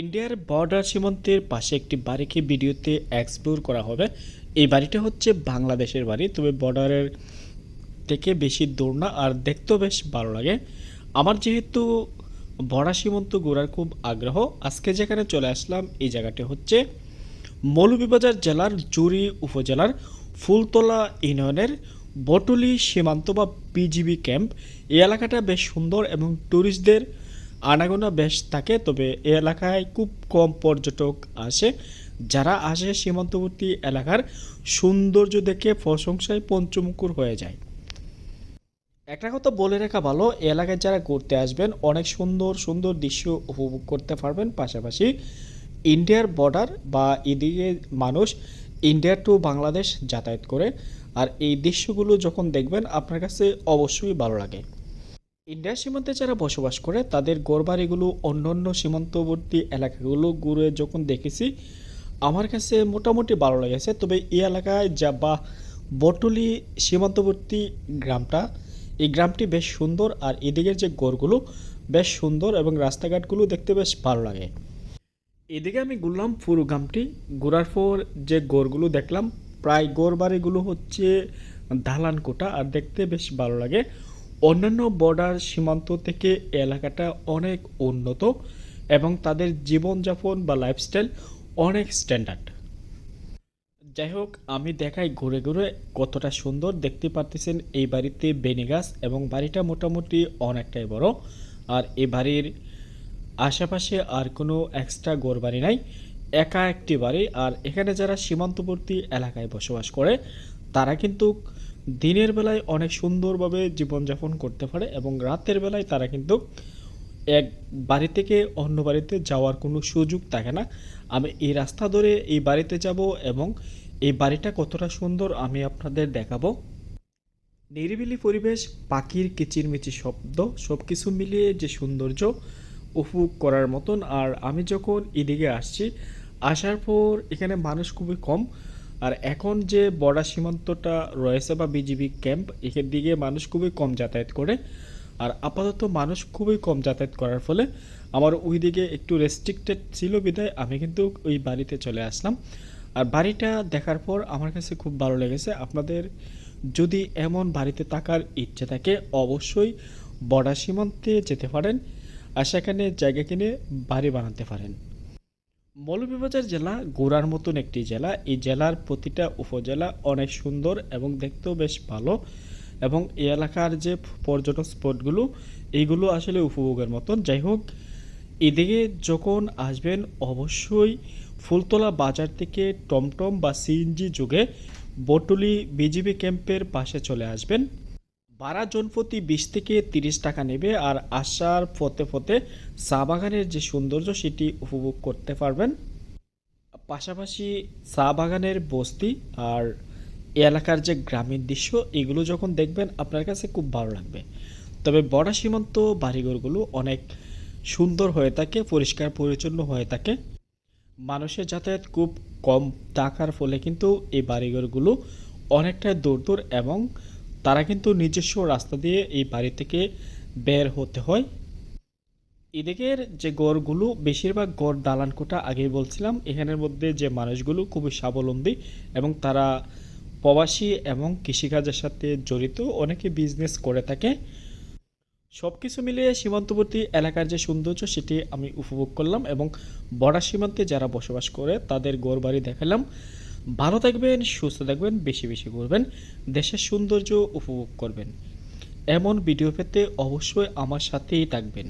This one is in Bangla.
ইন্ডিয়ার বর্ডার সীমান্তের পাশে একটি বাড়িকে ভিডিওতে এক্সপ্লোর করা হবে। এই বাড়িটা হচ্ছে বাংলাদেশের বাড়ি, তবে বর্ডারের থেকে বেশি দূর না, আর দেখতেও বেশ ভালো লাগে। আমার যেহেতু বর্ডার সীমান্ত ঘোরার খুব আগ্রহ, আজকে যেখানে চলে আসলাম, এই জায়গাটি হচ্ছে মৌলভীবাজার জেলার জুরি উপজেলার ফুলতলা ইউনিয়নের বটুলি সীমান্ত বা পিজিবি ক্যাম্প। এই এলাকাটা বেশ সুন্দর এবং ট্যুরিস্টদের আনাগোনা বেশ থাকে, তবে এ এলাকায় খুব কম পর্যটক আসে। যারা আসে সীমান্তবর্তী এলাকার সৌন্দর্য দেখে প্রশংসায় পঞ্চমুখর হয়ে যায়। একটা কথা বলে রাখা ভালো এলাকায় যারা ঘুরতে আসবেন, অনেক সুন্দর সুন্দর দৃশ্য উপভোগ করতে পারবেন। পাশাপাশি ইন্ডিয়ার বর্ডার বা এদিকে মানুষ ইন্ডিয়া টু বাংলাদেশ যাতায়াত করে। আর এই দৃশ্যগুলো যখন দেখবেন, আপনার কাছে অবশ্যই ভালো লাগে। ইন্ডিয়া সীমান্তে যারা বসবাস করে, তাদের গড়বাড়িগুলো অন্য অন্য সীমান্তবর্তী এলাকাগুলো ঘুরে যখন দেখেছি, আমার কাছে মোটামুটি ভালো লেগেছে। তবে এই এলাকায় যা বা বটলি সীমান্তবর্তী গ্রামটা, এই গ্রামটি বেশ সুন্দর আর এদিকের যে গড়গুলো বেশ সুন্দর এবং রাস্তাঘাটগুলো দেখতে বেশ ভালো লাগে। এদিকে আমি ঘুরলাম পুরো গ্রামটি। ঘোরার পর যে গড়গুলো দেখলাম, প্রায় গড় বাড়িগুলো হচ্ছে দালান কোটা আর দেখতে বেশ ভালো লাগে। অন্যান্য বর্ডার সীমান্ত থেকে এলাকাটা অনেক উন্নত এবং তাদের জীবনযাপন বা লাইফস্টাইল অনেক স্ট্যান্ডার্ড যাই হোক, আমি দেখাই ঘুরে ঘুরে কতটা সুন্দর দেখতে পারতেছেন এই বাড়িতে বেনি গাছ এবং বাড়িটা মোটামুটি অনেকটাই বড়। আর এই বাড়ির আশেপাশে আর কোনো এক্সট্রা ঘর বাড়ি নাই, একা একটি বাড়ি। আর এখানে যারা সীমান্তবর্তী এলাকায় বসবাস করে, তারা কিন্তু দিনের বেলায় অনেক সুন্দরভাবে জীবনযাপন করতে পারে এবং রাতের বেলায় তারা কিন্তু এক বাড়ি থেকে অন্য বাড়িতে যাওয়ার কোনো সুযোগ থাকে না। আমি এই রাস্তা ধরে এই বাড়িতে যাব এবং এই বাড়িটা কতটা সুন্দর আমি আপনাদের দেখাবো। নিরিবিলি পরিবেশ, পাখির কিচিরমিচির শব্দ সব কিছু মিলিয়ে যে সৌন্দর্য উপভোগ করার মতন। আর আমি যখন এদিকে আসছি, আসার পর এখানে মানুষ খুবই কম। আর এখন যে বর্ডার সীমান্তটা রয়েছে বা বিজিবি ক্যাম্প এখান দিকে মানুষ খুবই কম যাতায়াত করে। আর আপাতত মানুষ খুবই কম যাতায়াত করার ফলে আমার ওই দিকে একটু রেস্ট্রিক্টেড ছিল বিধায় আমি কিন্তু ওই বাড়িতে চলে আসলাম। আর বাড়িটা দেখার পর আমার কাছে খুব ভালো লেগেছে। আপনাদের যদি এমন বাড়িতে থাকার ইচ্ছে থাকে, অবশ্যই বর্ডার সীমান্তে যেতে পারেন আর সেখানে জায়গা কিনে বাড়ি বানাতে পারেন। মৌলভীবাজার জেলা গোড়ার মতন একটি জেলা। এই জেলার প্রতিটা উপজেলা অনেক সুন্দর এবং দেখতেও বেশ ভালো এবং এই এলাকার যে পর্যটন স্পটগুলো, এইগুলো আসলে উপভোগের মতন। যাই হোক, এদিকে যখন আসবেন, অবশ্যই ফুলতলা বাজার থেকে টমটম বা সিএনজি যুগে বটুলি বিজিবি ক্যাম্পের পাশে চলে আসবেন। বারা জনপ্রতি বিশ থেকে তিরিশ টাকা নেবে আর আসার পথে পথে চা বাগানের যে সৌন্দর্য সেটি উপভোগ করতে পারবেন। পাশাপাশি চা বাগানের বস্তি আর এলাকার যে গ্রামীণ দৃশ্য, এগুলো যখন দেখবেন আপনার কাছে খুব ভালো লাগবে। তবে বড়া সীমান্ত বাড়িঘরগুলো অনেক সুন্দর হয়ে থাকে, পরিষ্কার পরিচ্ছন্ন হয়ে থাকে। মানুষের যাতায়াত খুব কম থাকার ফলে কিন্তু এই বাড়িঘরগুলো অনেকটা দূর দূর এবং তারা কিন্তু নিজস্ব রাস্তা দিয়ে এই বাড়ি থেকে বের হতে হয়। এদিকের যে গড়গুলো, বেশিরভাগ গড় দালান কোঠা আগেই বলছিলাম, এখানের মধ্যে যে মানুষগুলো খুবই স্বাবলম্বী এবং তারা প্রবাসী এবং কৃষিকাজের সাথে জড়িত, অনেকে বিজনেস করে থাকে। সব কিছু মিলিয়ে সীমান্তবর্তী এলাকার যে সৌন্দর্য, সেটি আমি উপভোগ করলাম এবং বর্ডার সীমান্তে যারা বসবাস করে, তাদের গড় বাড়ি দেখালাম। ভালো থাকবেন, সুস্থ থাকবেন, বেশি বেশি করবেন, দেশের সৌন্দর্য উপভোগ করবেন। এমন ভিডিও পেতে অবশ্যই আমার সাথেই থাকবেন।